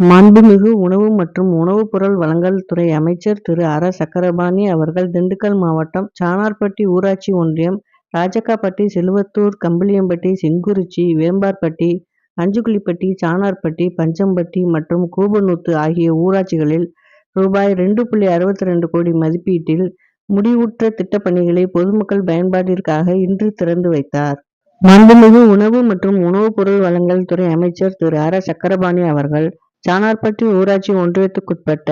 மாண்புமிகு உணவு மற்றும் உணவுப் பொருள் வழங்கல் துறை அமைச்சர் திரு அர சக்கரபாணி அவர்கள் திண்டுக்கல் மாவட்டம் சாணார்பட்டி ஊராட்சி ஒன்றியம் ராஜக்காப்பட்டி, செல்வத்தூர், கம்பளியம்பட்டி, செங்குறிச்சி, வேம்பார்பட்டி, அஞ்சுகுழிப்பட்டி, சாணார்பட்டி, பஞ்சம்பட்டி மற்றும் கூபநூத்து ஆகிய ஊராட்சிகளில் ரூபாய் ரெண்டு புள்ளி அறுபத்தி ரெண்டு கோடி மதிப்பீட்டில் முடிவுற்ற திட்டப்பணிகளை பொதுமக்கள் பயன்பாட்டிற்காக இன்று திறந்து வைத்தார். மாண்புமிகு உணவு மற்றும் உணவுப் பொருள் வழங்கல் துறை அமைச்சர் திரு அர சக்கரபாணி அவர்கள் சாணார்பட்டி ஊராட்சி ஒன்றியத்துக்குட்பட்ட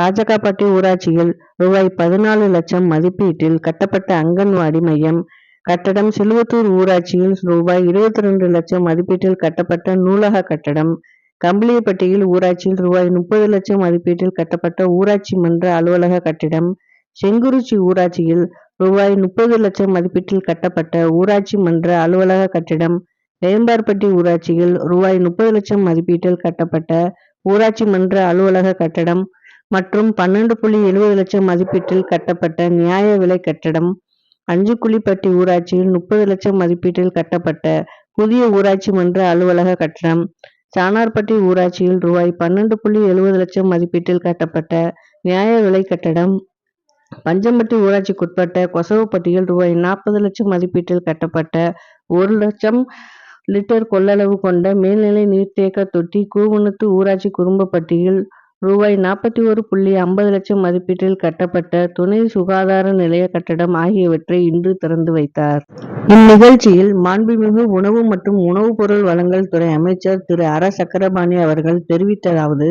ராஜகாப்பட்டி ஊராட்சியில் ரூபாய் பதினாலு லட்சம் மதிப்பீட்டில் கட்டப்பட்ட அங்கன்வாடி மையம். கட்டடம், சிலுவத்தூர் ஊராட்சியில் ரூபாய் இருபத்தி ரெண்டு லட்சம் மதிப்பீட்டில் கட்டப்பட்ட நூலக கட்டடம், கம்பளியப்பட்டியில் ஊராட்சியில் ரூபாய் முப்பது லட்சம் மதிப்பீட்டில் கட்டப்பட்ட ஊராட்சி மன்ற அலுவலக கட்டிடம், செங்குறிச்சி ஊராட்சியில் ரூபாய் முப்பது லட்சம் மதிப்பீட்டில் கட்டப்பட்ட ஊராட்சி மன்ற அலுவலக கட்டிடம், வேம்பார்பட்டி ஊராட்சியில் ரூபாய் முப்பது லட்சம் மதிப்பீட்டில் கட்டப்பட்ட ஊராட்சி மன்ற அலுவலக கட்டடம் மற்றும் பன்னெண்டு புள்ளி எழுபது லட்சம் மதிப்பீட்டில் கட்டப்பட்ட நியாய விலை கட்டடம், அஞ்சுகுழிப்பட்டி ஊராட்சியில் முப்பது லட்சம் மதிப்பீட்டில் கட்டப்பட்ட புதிய ஊராட்சி மன்ற அலுவலக கட்டடம், சாணார்பட்டி ஊராட்சியில் ரூபாய் பன்னெண்டு புள்ளி எழுபது லட்சம் மதிப்பீட்டில் கட்டப்பட்ட நியாய விலை கட்டடம், பஞ்சம்பட்டி ஊராட்சிக்குட்பட்ட கொசவுப்பட்டியில் ரூபாய் நாற்பது லட்சம் மதிப்பீட்டில் கட்டப்பட்ட ஒரு லட்சம் லிட்டர் கொள்ளளவு கொண்ட மேல்நிலை நீர்த்தேக்க தொட்டி, கூவநூத்து ஊராட்சி குறும்பப்பட்டியில் ரூபாய் நாற்பத்தொரு புள்ளி ஐம்பது லட்சம் மதிப்பீட்டில் கட்டப்பட்ட துணை சுகாதார நிலைய கட்டடம் ஆகியவற்றை இன்று திறந்து வைத்தார். இந்நிகழ்ச்சியில் மாண்புமிகு உணவு மற்றும் உணவுப் பொருள் வழங்கல் துறை அமைச்சர் திரு அர சக்கரபாணி அவர்கள் தெரிவித்ததாவது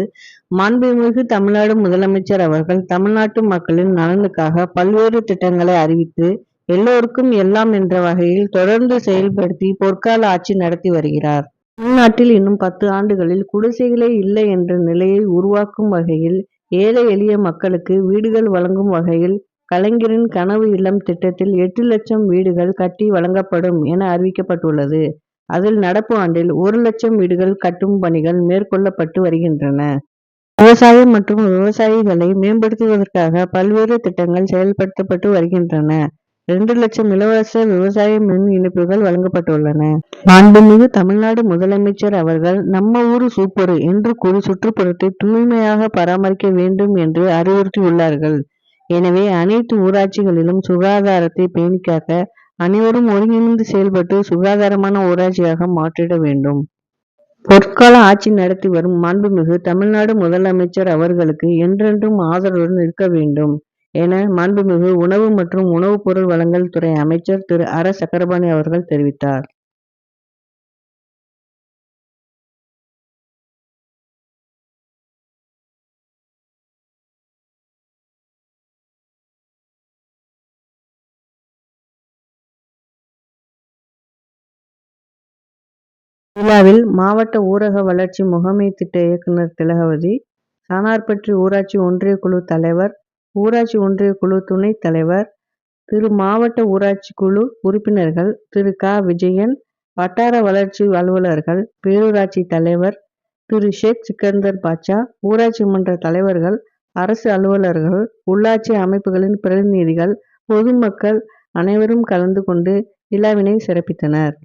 மாண்புமிகு தமிழ்நாடு முதலமைச்சர் அவர்கள் தமிழ்நாட்டு மக்களின் நலனுக்காக பல்வேறு திட்டங்களை அறிவித்து எல்லோருக்கும் எல்லாம் என்ற வகையில் தொடர்ந்து செயல்படுத்தி பொற்கால ஆட்சி நடத்தி வருகிறார். தமிழ்நாட்டில் இன்னும் பத்து ஆண்டுகளில் குடிசைகளே இல்லை என்ற நிலையை உருவாக்கும் வகையில் ஏழை எளிய மக்களுக்கு வீடுகள் வழங்கும் வகையில் கலைஞரின் கனவு இல்லம் திட்டத்தில் எட்டு லட்சம் வீடுகள் கட்டி வழங்கப்படும் என அறிவிக்கப்பட்டுள்ளது. அதில் நடப்பு ஆண்டில் ஒரு லட்சம் வீடுகள் கட்டும் பணிகள் மேற்கொள்ளப்பட்டு வருகின்றன. விவசாயம் மற்றும் விவசாயிகளை மேம்படுத்துவதற்காக பல்வேறு திட்டங்கள் செயல்படுத்தப்பட்டு வருகின்றன. இரண்டு லட்சம் இலவச விவசாய மின் இணைப்புகள் வழங்கப்பட்டுள்ளன. மாண்புமிகு தமிழ்நாடு முதலமைச்சர் அவர்கள் நம்ம ஊரு சூப்பரு என்று கூறி சுற்றுப்புறத்தை தூய்மையாக பராமரிக்க வேண்டும் என்று அறிவுறுத்தியுள்ளார்கள். எனவே அனைத்து ஊராட்சிகளிலும் சுகாதாரத்தை பேணிக்காக்க அனைவரும் ஒருங்கிணைந்து செயல்பட்டு சுகாதாரமான ஊராட்சியாக மாற்றிட வேண்டும். பொற்கால ஆட்சி நடத்தி வரும் மாண்புமிகு தமிழ்நாடு முதலமைச்சர் அவர்களுக்கு என்றென்றும் ஆதரவுடன் இருக்க வேண்டும் என மாண்புமிகு உணவு மற்றும் உணவுப் பொருள் வழங்கல் துறை அமைச்சர் திரு ஆர். சக்கரபாணி அவர்கள் தெரிவித்தார். விழாவில் மாவட்ட ஊரக வளர்ச்சி முகமை திட்ட இயக்குநர் திலகவதி, சாணார்பட்டி ஊராட்சி ஒன்றிய குழு தலைவர், ஊராட்சி ஒன்றிய குழு துணைத் தலைவர் திரு மாவட்ட ஊராட்சி குழு உறுப்பினர்கள் திரு க. விஜயன், வட்டார வளர்ச்சி அலுவலர்கள், பேரூராட்சி தலைவர் திரு ஷேக் சிக்கந்தர் பாட்சா, ஊராட்சி மன்ற தலைவர்கள், அரசு அலுவலர்கள், உள்ளாட்சி அமைப்புகளின் பிரதிநிதிகள், பொதுமக்கள் அனைவரும் கலந்து கொண்டு விழாவினை சிறப்பித்தனர்.